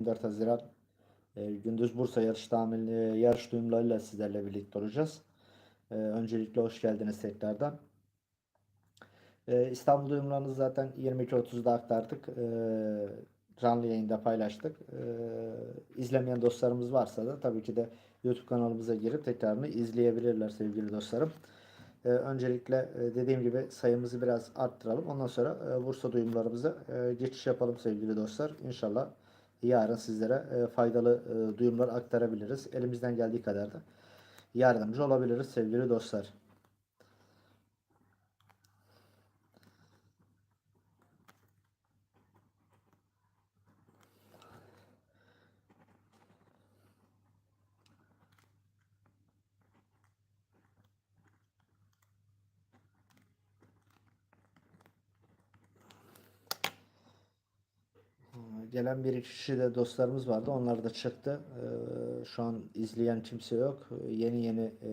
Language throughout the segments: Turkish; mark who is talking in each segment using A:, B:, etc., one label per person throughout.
A: 24 Haziran e, Gündüz Bursa yarış tahmin e, yarış duyumlarıyla sizlerle birlikte olacağız. E, öncelikle hoş geldiniz tekrardan. E, İstanbul duyumlarını zaten 22.30'da aktardık. E, canlı yayında paylaştık. E, izlemeyen dostlarımız varsa da tabii ki de YouTube kanalımıza girip tekrarını izleyebilirler sevgili dostlarım. E, öncelikle e, dediğim gibi sayımızı biraz arttıralım. Ondan sonra e, Bursa duyumlarımıza e, geçiş yapalım sevgili dostlar. İnşallah yarın sizlere e, faydalı e, duyumlar aktarabiliriz. Elimizden geldiği kadar da yardımcı olabiliriz sevgili dostlar. Gelen bir kişi de dostlarımız vardı. Onlar da çıktı. Ee, şu an izleyen kimse yok. Yeni yeni e,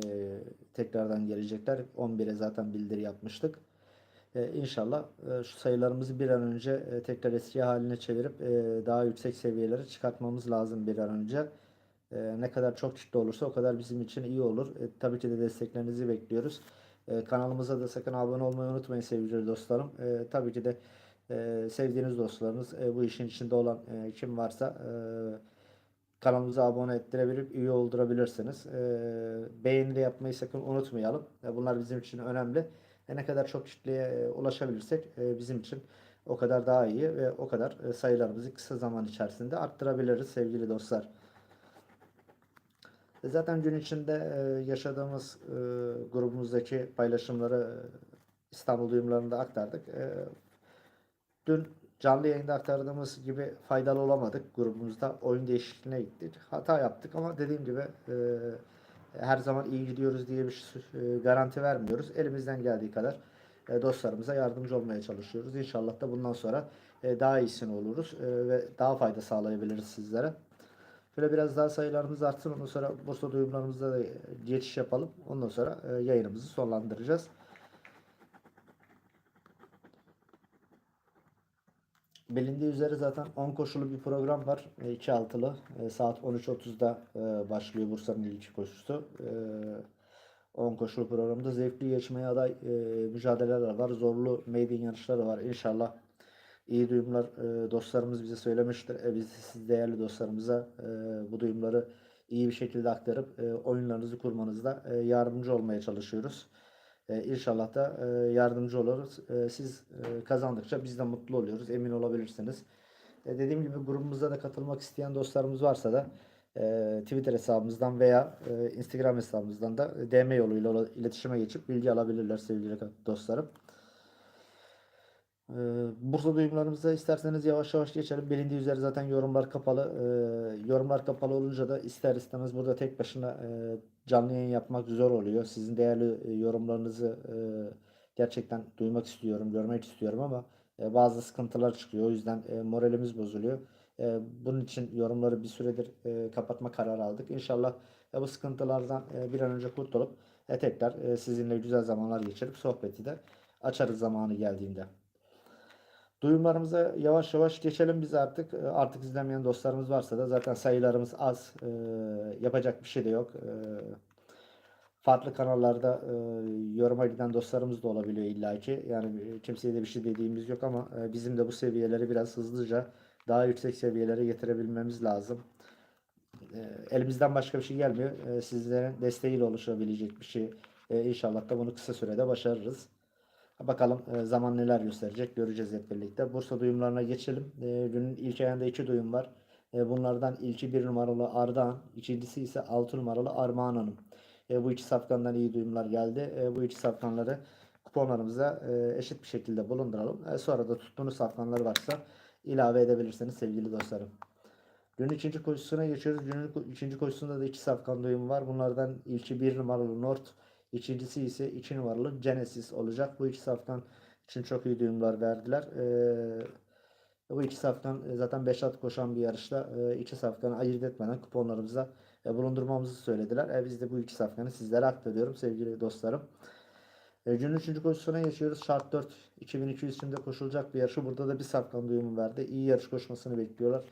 A: tekrardan gelecekler. 11'e zaten bildiri yapmıştık. Ee, inşallah e, şu sayılarımızı bir an önce e, tekrar eski haline çevirip e, daha yüksek seviyelere çıkartmamız lazım bir an önce. E, ne kadar çok kitle olursa o kadar bizim için iyi olur. E, tabii ki de desteklerinizi bekliyoruz. E, kanalımıza da sakın abone olmayı unutmayın sevgili dostlarım. E, tabii ki de e, sevdiğiniz dostlarınız e, bu işin içinde olan e, kim varsa e, kanalımıza abone ettirebilip üye oldurabilirsiniz. E, beğeni yapmayı sakın unutmayalım. E, bunlar bizim için önemli. E, ne kadar çok kitleye e, ulaşabilirsek e, bizim için o kadar daha iyi ve o kadar e, sayılarımızı kısa zaman içerisinde arttırabiliriz sevgili dostlar. E, Zaten gün içinde e, yaşadığımız e, grubumuzdaki paylaşımları e, İstanbul duyumlarında aktardık. E, Dün canlı yayında aktardığımız gibi faydalı olamadık grubumuzda. Oyun değişikliğine gittik. Hata yaptık ama dediğim gibi e, her zaman iyi gidiyoruz diye bir e, garanti vermiyoruz. Elimizden geldiği kadar e, dostlarımıza yardımcı olmaya çalışıyoruz. İnşallah da bundan sonra e, daha iyisini oluruz e, ve daha fayda sağlayabiliriz sizlere. Şöyle biraz daha sayılarımız artsın. Ondan sonra Bursa duyumlarımızda da geçiş yapalım. Ondan sonra e, yayınımızı sonlandıracağız. Bilindiği üzere zaten 10 koşulu bir program var. 2 altılı. E, Saat 13.30'da e, başlıyor Bursa'nın ilk koşusu. E, 10 koşulu programda zevkli yarışmaya aday e, mücadeleler var. Zorlu maiden yarışları var. İnşallah iyi duyumlar e, dostlarımız bize söylemiştir. E, biz siz değerli dostlarımıza e, bu duyumları iyi bir şekilde aktarıp e, oyunlarınızı kurmanızda e, yardımcı olmaya çalışıyoruz. E, İnşallah da e, yardımcı oluruz. E, siz e, kazandıkça biz de mutlu oluyoruz. Emin olabilirsiniz. Dediğim gibi grubumuza da katılmak isteyen dostlarımız varsa da Twitter hesabımızdan veya Instagram hesabımızdan da DM yoluyla iletişime geçip bilgi alabilirler sevgili dostlarım. E, Bursa duyumlarımıza isterseniz yavaş yavaş geçelim. Bilindiği üzere zaten yorumlar kapalı. E, yorumlar kapalı olunca da ister istemez burada tek başına e, canlı yayın yapmak zor oluyor. Sizin değerli e, yorumlarınızı e, gerçekten duymak istiyorum, görmek istiyorum ama bazı sıkıntılar çıkıyor. O yüzden e, moralimiz bozuluyor. Bunun için yorumları bir süredir kapatma kararı aldık. İnşallah bu sıkıntılardan bir an önce kurtulup e, tekrar sizinle güzel zamanlar geçirip sohbeti de açarız zamanı geldiğinde. Duyumlarımıza yavaş yavaş geçelim biz artık. E, Artık izlemeyen dostlarımız varsa da zaten sayılarımız az. E, yapacak bir şey de yok. E, farklı kanallarda e, yoruma giden dostlarımız da olabiliyor illaki. Yani e, kimseye de bir şey dediğimiz yok ama e, bizim de bu seviyeleri biraz hızlıca daha yüksek seviyelere getirebilmemiz lazım. E, elimizden başka bir şey gelmiyor. E, sizlerin desteğiyle oluşabilecek bir şey. E, inşallah da bunu kısa sürede başarırız. Bakalım e, zaman neler gösterecek göreceğiz hep birlikte. Bursa duyumlarına geçelim. E, günün ilk ayında iki duyum var. E, bunlardan ilki bir numaralı Ardahan, ikincisi ise altı numaralı Armağan Hanım. Bu iki safkandan iyi duyumlar geldi. Bu iki safkanları kuponlarımıza eşit bir şekilde bulunduralım. Sonra da tuttuğunuz safkanlar varsa ilave edebilirsiniz sevgili dostlarım. Günün ikinci koşusuna geçiyoruz. Günün ikinci koşusunda da iki safkan duyumu var. Bunlardan ilki bir numaralı North, ikincisi ise iki numaralı Genesis olacak. Bu iki safkan için çok iyi duyumlar verdiler. Ee, bu iki safkan e, zaten 5 at koşan bir yarışta e, iki safkanı ayırt etmeden kuponlarımıza e, bulundurmamızı söylediler. E, biz de bu iki safkanı sizlere aktarıyorum sevgili dostlarım. E, günün üçüncü koşusuna geçiyoruz. Şart 4 2200 içinde koşulacak bir yarışı. Burada da bir safkan duyumu verdi. İyi yarış koşmasını bekliyorlar.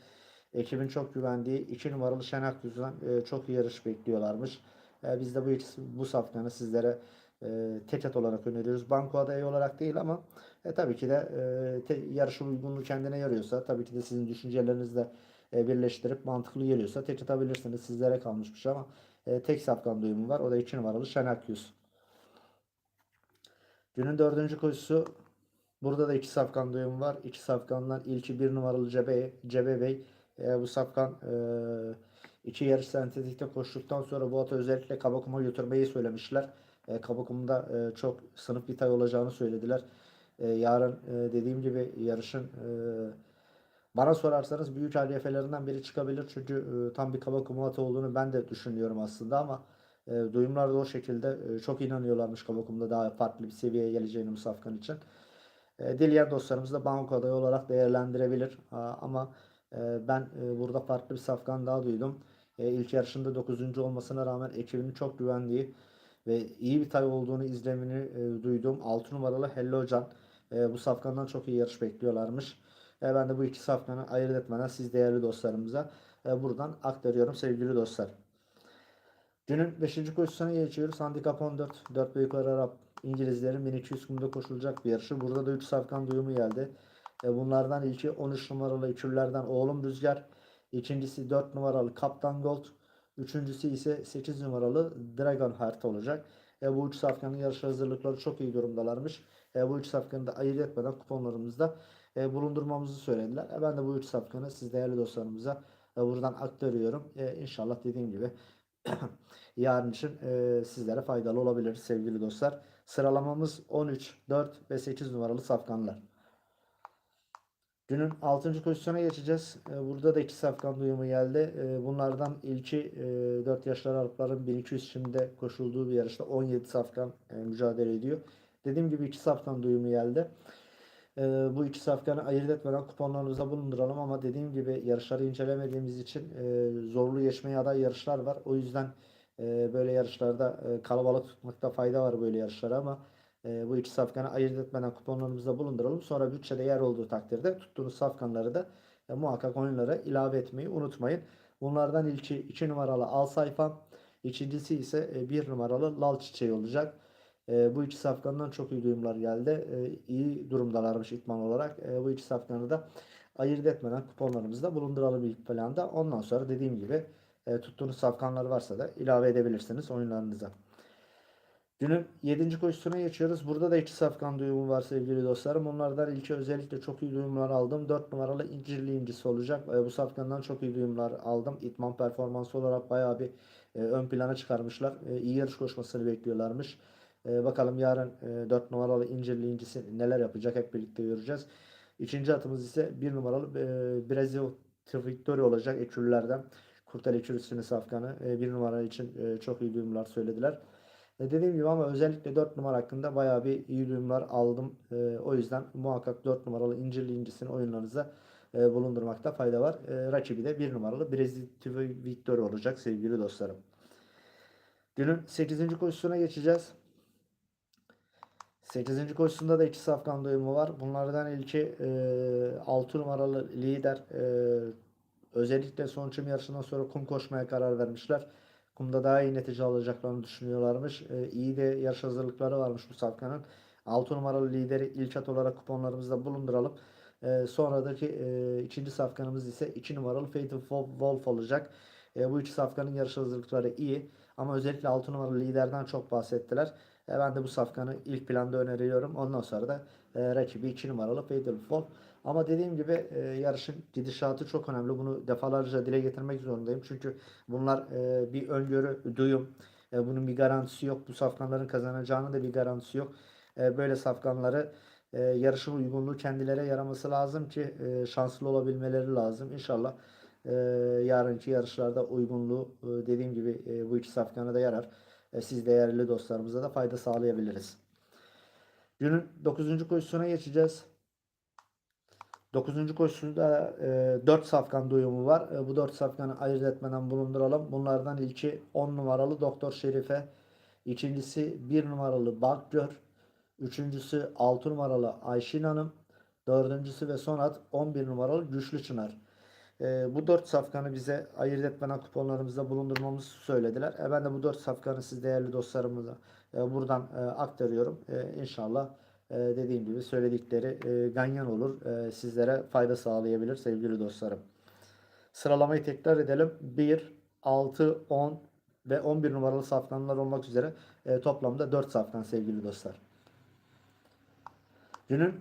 A: ekibin çok güvendiği 2 numaralı Şenak Düz'den e, çok iyi yarış bekliyorlarmış. E, biz de bu bu safkanı sizlere e, tek olarak öneriyoruz. Banko adayı olarak değil ama e, tabii ki de e, te, yarışın uygunluğu kendine yarıyorsa tabii ki de sizin düşüncelerinizle e, birleştirip mantıklı geliyorsa tek atabilirsiniz. Sizlere kalmış bir şey ama e, tek safkan duyumu var. O da 2 numaralı Şenak Yüz. Günün dördüncü koşusu burada da iki safkan duyumu var. İki safkandan ilki bir numaralı Cebe, Cebe Bey. E, bu safkan e, iki yarış sentetikte koştuktan sonra bu atı özellikle Kabakum'a götürmeyi söylemişler. E, Kabakum'da e, çok sınıf bir tay olacağını söylediler. E, yarın e, dediğim gibi yarışın e, bana sorarsanız büyük halifelerinden biri çıkabilir. Çünkü e, tam bir Kabakum atı olduğunu ben de düşünüyorum aslında ama e, duyumlar da o şekilde e, çok inanıyorlarmış Kabakum'da daha farklı bir seviyeye geleceğini bu safkan için. E, dileyen dostlarımız da banko adayı olarak değerlendirebilir. Aa, ama e, ben e, burada farklı bir safkan daha duydum. E, ilk yarışında 9. olmasına rağmen ekibinin çok güvendiği ve iyi bir tay olduğunu izlemini e, duydum. 6 numaralı Hello Can. E, bu safkandan çok iyi yarış bekliyorlarmış. E, ben de bu iki safkanı ayırt etmeden siz değerli dostlarımıza e, buradan aktarıyorum sevgili dostlar. Günün 5. koşusuna geçiyoruz. Handikap 14. 4 büyükler Arap İngilizlerin 1200 kumda koşulacak bir yarışı. Burada da 3 safkan duyumu geldi. E, bunlardan ilki 13 numaralı ikililerden Oğlum Rüzgar. İkincisi 4 numaralı Kaptan Gold. Üçüncüsü ise 8 numaralı Dragon Heart olacak. E, bu üç safkanın yarış hazırlıkları çok iyi durumdalarmış. E, bu üç safkanı da ayırt etmeden kuponlarımızda e, bulundurmamızı söylediler. E, ben de bu üç safkanı siz değerli dostlarımıza e, buradan aktarıyorum. E, inşallah dediğim gibi yarın için e, sizlere faydalı olabilir sevgili dostlar. Sıralamamız 13, 4 ve 8 numaralı safkanlar. Günün 6. pozisyona geçeceğiz. E, Burada da iki safkan duyumu geldi. E, Bunlardan ilki e, 4 yaşlar Arapların 1200 şimdi koşulduğu bir yarışta 17 safkan e, mücadele ediyor. Dediğim gibi iki safkan duyumu geldi. E, Bu iki safkanı ayırt etmeden kuponlarımıza bulunduralım ama dediğim gibi yarışları incelemediğimiz için e, zorlu geçmeye aday yarışlar var. O yüzden e, böyle yarışlarda e, kalabalık tutmakta fayda var böyle yarışlara ama e, bu iki safkanı ayırt etmeden kuponlarımızda bulunduralım. Sonra bütçede yer olduğu takdirde tuttuğunuz safkanları da e, muhakkak oyunlara ilave etmeyi unutmayın. Bunlardan ilki 2 numaralı al sayfam. İkincisi ise 1 numaralı lal çiçeği olacak. E, bu iki safkandan çok iyi duyumlar geldi. E, iyi durumdalarmış itman olarak. E, bu iki safkanı da ayırt etmeden kuponlarımızda bulunduralım ilk planda. Ondan sonra dediğim gibi e, tuttuğunuz safkanlar varsa da ilave edebilirsiniz oyunlarınıza. Günün 7. koşusuna geçiyoruz. Burada da iki safkan duyumu var sevgili dostlarım. Onlardan ilki özellikle çok iyi duyumlar aldım. 4 numaralı incirli incisi olacak. E, bu safkandan çok iyi duyumlar aldım. İtman performansı olarak bayağı bir e, ön plana çıkarmışlar. E, iyi yarış koşmasını bekliyorlarmış. E, bakalım yarın e, 4 numaralı incirli incisi neler yapacak hep birlikte göreceğiz. İkinci atımız ise 1 numaralı e, Brezil Victory olacak ekürlerden. Kurtel ekürüsünün safkanı. E, 1 numara için e, çok iyi duyumlar söylediler. E, dediğim gibi ama özellikle 4 numara hakkında bayağı bir iyi duyumlar aldım. E, o yüzden muhakkak 4 numaralı incirli incisini oyunlarınıza e, bulundurmakta fayda var. E, rakibi de 1 numaralı Brezilya Victory olacak sevgili dostlarım. Günün 8. koşusuna geçeceğiz. 8. koşusunda da iki safkan duyumu var. Bunlardan ilki e, 6 numaralı lider özellikle son çim yarışından sonra kum koşmaya karar vermişler. Kumda daha iyi netice alacaklarını düşünüyorlarmış. E, iyi de yarış hazırlıkları varmış bu safkanın. 6 numaralı lideri ilk at olarak kuponlarımızda bulunduralım. E, sonradaki e, ikinci safkanımız ise 2 numaralı Fatal Wolf olacak. E, bu iki safkanın yarış hazırlıkları iyi. Ama özellikle 6 numaralı liderden çok bahsettiler. E, ben de bu safkanı ilk planda öneriyorum. Ondan sonra da e, rakibi 2 numaralı Fatal Wolf. Ama dediğim gibi e, yarışın gidişatı çok önemli. Bunu defalarca dile getirmek zorundayım. Çünkü bunlar e, bir öngörü, duyum. E, bunun bir garantisi yok. Bu safkanların kazanacağının da bir garantisi yok. E, böyle safkanları e, yarışın uygunluğu kendilerine yaraması lazım ki e, şanslı olabilmeleri lazım. İnşallah e, yarınki yarışlarda uygunluğu e, dediğim gibi e, bu iki safkana da yarar. E, siz değerli dostlarımıza da fayda sağlayabiliriz. Günün 9. koşusuna geçeceğiz. 9. koşusunda e, 4 safkan duyumu var. E, bu 4 safkanı ayırt etmeden bulunduralım. Bunlardan ilki 10 numaralı Doktor Şerife. İkincisi 1 numaralı Bakgör. Üçüncüsü 6 numaralı Ayşin Hanım. Dördüncüsü ve son at 11 numaralı Güçlü Çınar. E, bu 4 safkanı bize ayırt etmeden kuponlarımızda bulundurmamızı söylediler. E, ben de bu 4 safkanı siz değerli dostlarımıza e, buradan e, aktarıyorum. E, inşallah e, dediğim gibi söyledikleri e, ganyan olur. E, sizlere fayda sağlayabilir sevgili dostlarım. Sıralamayı tekrar edelim. 1, 6, 10 ve 11 numaralı safkanlar olmak üzere e, toplamda 4 safkan sevgili dostlar. Günün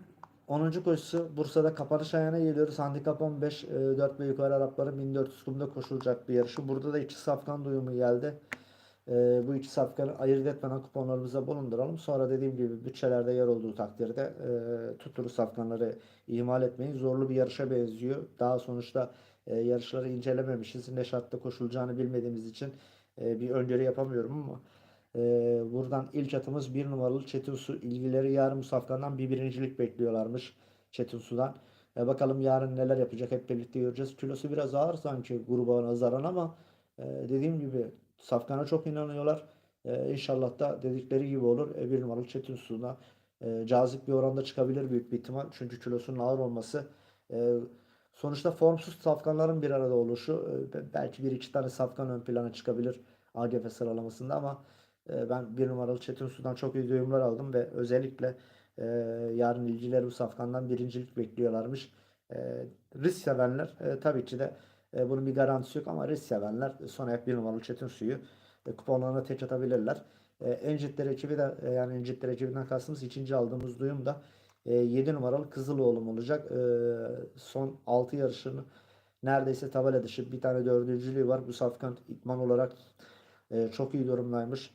A: 10. koşusu Bursa'da kapanış ayağına geliyoruz. Handikap 15, e, 4 ve yukarı Arapların 1400 kumda koşulacak bir yarışı. Burada da iki safkan duyumu geldi. E, bu iki safkanı ayırt etmeden kuponlarımıza bulunduralım. Sonra dediğim gibi bütçelerde yer olduğu takdirde e, tutulu safkanları ihmal etmeyin. Zorlu bir yarışa benziyor. Daha sonuçta e, yarışları incelememişiz. Ne şartta koşulacağını bilmediğimiz için e, bir öngörü yapamıyorum ama e, buradan ilk atımız bir numaralı Çetin Su. İlgileri yarın bu safkandan bir birincilik bekliyorlarmış Çetin Su'dan. E, bakalım yarın neler yapacak hep birlikte göreceğiz. Kilosu biraz ağır sanki gruba nazaran ama e, dediğim gibi safkana çok inanıyorlar. E, inşallah da dedikleri gibi olur. E, bir numaralı Çetin Su'na e, cazip bir oranda çıkabilir büyük bir ihtimal. Çünkü kilosunun ağır olması e, Sonuçta formsuz safkanların bir arada oluşu e, belki bir iki tane safkan ön plana çıkabilir AGF sıralamasında ama e, ben bir numaralı Çetin Su'dan çok iyi duyumlar aldım ve özellikle e, yarın ilgileri bu safkandan birincilik bekliyorlarmış. Risk sevenler tabii ki de bunun bir garantisi yok ama risk sevenler son ayak bir numaralı Çetin Su'yu kuponlarına tek atabilirler. Encitler ekibi de yani Encitler ekibinden kastımız ikinci aldığımız duyum da 7 numaralı Kızıloğlu'm olacak. E, son 6 yarışını neredeyse tabela dışı bir tane dördüncülüğü var. Bu safkan itman olarak e, çok iyi durumdaymış.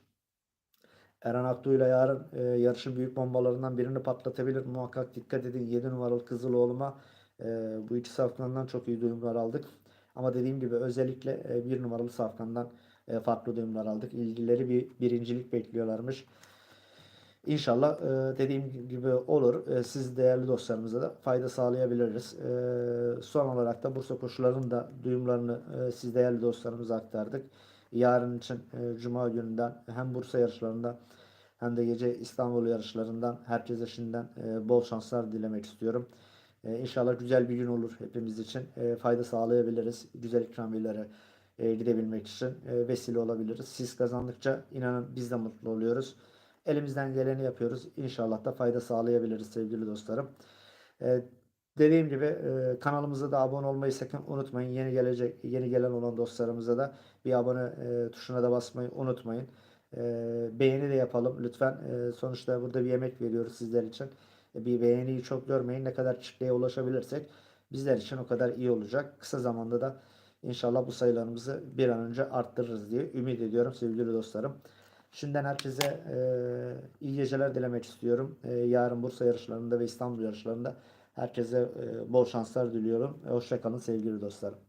A: Eren Aktu ile yarın e, yarışın büyük bombalarından birini patlatabilir. Muhakkak dikkat edin 7 numaralı Kızıloğlu'ma e, bu iki safkandan çok iyi duyumlar aldık. Ama dediğim gibi özellikle e, bir numaralı safkandan e, farklı duyumlar aldık. İlgileri bir birincilik bekliyorlarmış. İnşallah e, dediğim gibi olur. E, siz değerli dostlarımıza da fayda sağlayabiliriz. E, son olarak da Bursa koşularının da duyumlarını e, siz değerli dostlarımıza aktardık. Yarın için e, Cuma gününden hem Bursa yarışlarından hem de gece İstanbul yarışlarından herkese şimdiden e, bol şanslar dilemek istiyorum. E, inşallah güzel bir gün olur hepimiz için. E, fayda sağlayabiliriz. Güzel ikramiyelere gidebilmek için vesile olabiliriz. Siz kazandıkça inanın biz de mutlu oluyoruz. Elimizden geleni yapıyoruz. İnşallah da fayda sağlayabiliriz sevgili dostlarım. Dediğim gibi kanalımıza da abone olmayı sakın unutmayın. Yeni gelecek yeni gelen olan dostlarımıza da bir abone e, tuşuna da basmayı unutmayın. E, beğeni de yapalım lütfen. E, sonuçta burada bir yemek veriyoruz sizler için. E, bir beğeniyi çok görmeyin. Ne kadar kitleye ulaşabilirsek bizler için o kadar iyi olacak. Kısa zamanda da inşallah bu sayılarımızı bir an önce arttırırız diye ümit ediyorum sevgili dostlarım. Şimdiden herkese e, iyi geceler dilemek istiyorum. E, yarın Bursa yarışlarında ve İstanbul yarışlarında herkese e, bol şanslar diliyorum. E, Hoşçakalın sevgili dostlarım.